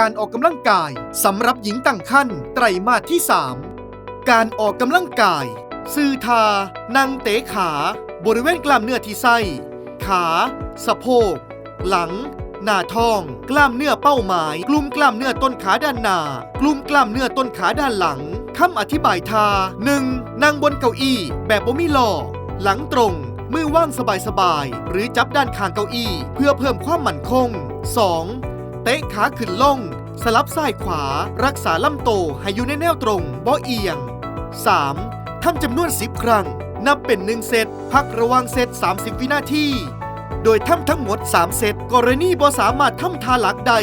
การออกกำลังกายสำหรับหญิงตั้งครรภ์ไตรมาสที่ 3 การออกกำลังกาย ซื่อทา นั่งเตะขา บริเวณกล้ามเนื้อที่ไส้ ขา สะโพก หลัง หน้าท้อง กล้ามเนื้อเป้าหมาย กลุ่มกล้ามเนื้อต้นขาด้านหน้ากลุ่มกล้ามเนื้อต้นขาด้านหลังคำอธิบายทา 1. นั่งบนเก้าอี้ แบบบ่มีล้อหลังตรง มือว่างสบายๆ หรือจับด้านข้างเก้าอี้ เพื่อเพิ่มความมั่นคง 2. เตะขาขึ้นล่อง สลับซ้ายขวา รักษาลำโตให้อยู่ในแนวตรงบ่เอียง 3. ทำจำนวน 10 ครั้ง นับเป็น 1 เซต พักระว่างเซต 30 วินาที โดยทำทั้งหมด 3 เซต กรณีบ่สามารถทำท่าหลักใด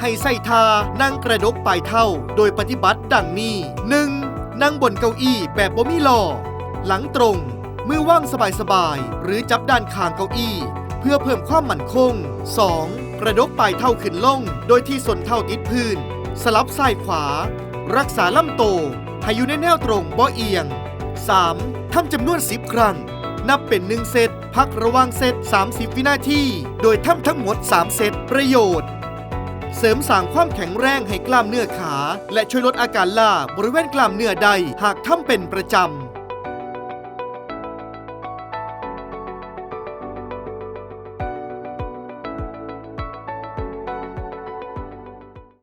ให้ใส่ท่านั่งกระดกปลายเท่าโดยปฏิบัติดังนี้ 1. นั่งบนเก้าอี้แบบบ่มีล้อหลังตรง มือว่างสบายๆ หรือจับด้านข้างเก้าอี้ เพื่อเพิ่มความมั่นคง 2. กระดกปลายเท่าขึ้นล่งโดยที่ส่วนเท่าติดพื้น สลับซ้ายขวา รักษาลำโตให้อยู่ในแนวตรงบ่เอียง 3. ทำจำนวน 10 ครั้ง นับเป็น 1 เซต พักระว่างเซต 30 วินาที โดยทำทั้งหมด 3 เซต ประโยชน์ เสริมสร้างความแข็งแรงให้กล้ามเนื้อขา และช่วยลดอาการล้าบริเวณกล้ามเนื้อใดหากทำเป็นประจำ